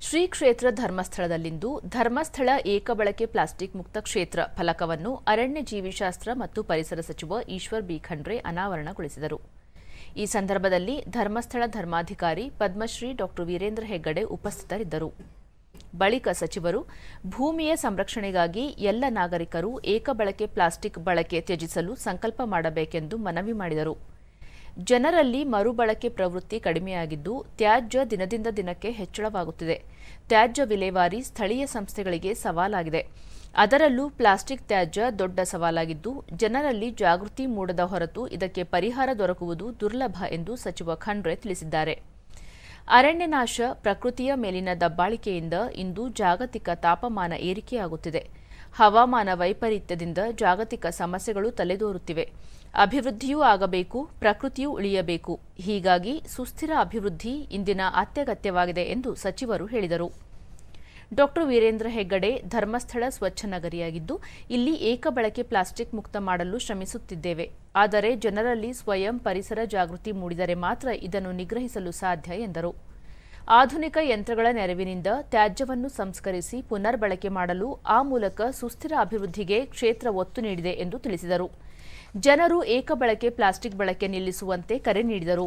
ಶ್ರೀ ಕ್ಷೇತ್ರ ಧರ್ಮಸ್ಥಳದಲ್ಲಿಂದು ಧರ್ಮಸ್ಥಳ ಏಕಬಳಕೆ ಪ್ಲಾಸ್ಟಿಕ್ ಮುಕ್ತ ಕ್ಷೇತ್ರ ಫಲಕವನ್ನು ಅರಣ್ಯ ಜೀವಿಶಾಸ್ತ್ರ ಮತ್ತು ಪರಿಸರ ಸಚಿವ ಈಶ್ವರ್ ಬಿ. ಖಂಡ್ರೆ ಅನಾವರಣಗೊಳಿಸಿದರು. ಈ ಸಂದರ್ಭದಲ್ಲಿ ಧರ್ಮಸ್ಥಳ ಧರ್ಮಾಧಿಕಾರಿ ಪದ್ಮಶ್ರೀ ಡಾ. ವೀರೇಂದ್ರ ಹೆಗ್ಗಡೆ ಉಪಸ್ಥಿತರಿದ್ದರು. ಬಳಿಕ ಸಚಿವರು, ಭೂಮಿಯ ಸಂರಕ್ಷಣೆಗಾಗಿ ಎಲ್ಲ ನಾಗರಿಕರು ಏಕಬಳಕೆ ಪ್ಲಾಸ್ಟಿಕ್ ಬಳಕೆ ತ್ಯಜಿಸಲು ಸಂಕಲ್ಪ ಮಾಡಬೇಕೆಂದು ಮನವಿ ಮಾಡಿದರು. ಜನರಲ್ಲಿ ಮರುಬಳಕೆ ಪ್ರವೃತ್ತಿ ಕಡಿಮೆಯಾಗಿದ್ದು, ತ್ಯಾಜ್ಯ ದಿನದಿಂದ ದಿನಕ್ಕೆ ಹೆಚ್ಚಳವಾಗುತ್ತಿದೆ. ತ್ಯಾಜ್ಯ ವಿಲೇವಾರಿ ಸ್ಥಳೀಯ ಸಂಸ್ಥೆಗಳಿಗೆ ಸವಾಲಾಗಿದೆ. ಅದರಲ್ಲೂ ಪ್ಲಾಸ್ಟಿಕ್ ತ್ಯಾಜ್ಯ ದೊಡ್ಡ ಸವಾಲಾಗಿದ್ದು, ಜನರಲ್ಲಿ ಜಾಗೃತಿ ಮೂಡದ ಹೊರತು ಇದಕ್ಕೆ ಪರಿಹಾರ ದೊರಕುವುದು ದುರ್ಲಭ ಎಂದು ಸಚಿವ ಖಂಡ್ರೆ ತಿಳಿಸಿದ್ದಾರೆ. ಅರಣ್ಯನಾಶ ಪ್ರಕೃತಿಯ ಮೇಲಿನ ದಬ್ಬಾಳಿಕೆಯಿಂದ ಇಂದು ಜಾಗತಿಕ ತಾಪಮಾನ ಏರಿಕೆಯಾಗುತ್ತಿದೆ. ಹವಾಮಾನ ವೈಪರೀತ್ಯದಿಂದ ಜಾಗತಿಕ ಸಮಸ್ಯೆಗಳು ತಲೆದೋರುತ್ತಿವೆ. ಅಭಿವೃದ್ಧಿಯೂ ಆಗಬೇಕು, ಪ್ರಕೃತಿಯೂ ಉಳಿಯಬೇಕು. ಹೀಗಾಗಿ ಸುಸ್ಥಿರ ಅಭಿವೃದ್ಧಿ ಇಂದಿನ ಅತ್ಯಗತ್ಯವಾಗಿದೆ ಎಂದು ಸಚಿವರು ಹೇಳಿದರು. ಡಾಕ್ಟರ್ ವೀರೇಂದ್ರ ಹೆಗ್ಗಡೆ ಧರ್ಮಸ್ಥಳ ಸ್ವಚ್ಛ ನಗರಿಯಾಗಿದ್ದು, ಇಲ್ಲಿ ಏಕಬಳಕೆ ಪ್ಲಾಸ್ಟಿಕ್ ಮುಕ್ತ ಮಾಡಲು ಶ್ರಮಿಸುತ್ತಿದ್ದೇವೆ. ಆದರೆ ಜನರಲ್ಲಿ ಸ್ವಯಂ ಪರಿಸರ ಜಾಗೃತಿ ಮೂಡಿದರೆ ಮಾತ್ರ ಇದನ್ನು ನಿಗ್ರಹಿಸಲು ಸಾಧ್ಯ ಎಂದರು. ಆಧುನಿಕ ಯಂತ್ರಗಳ ನೆರವಿನಿಂದ ತ್ಯಾಜ್ಯವನ್ನು ಸಂಸ್ಕರಿಸಿ ಪುನರ್ ಬಳಕೆ ಮಾಡಲು ಆ ಮೂಲಕ ಸುಸ್ಥಿರ ಅಭಿವೃದ್ಧಿಗೆ ಕ್ಷೇತ್ರ ಒತ್ತು ನೀಡಿದೆ ಎಂದು ತಿಳಿಸಿದರು. ಜನರು ಏಕಬಳಕೆ ಪ್ಲಾಸ್ಟಿಕ್ ಬಳಕೆ ನಿಲ್ಲಿಸುವಂತೆ ಕರೆ ನೀಡಿದರು.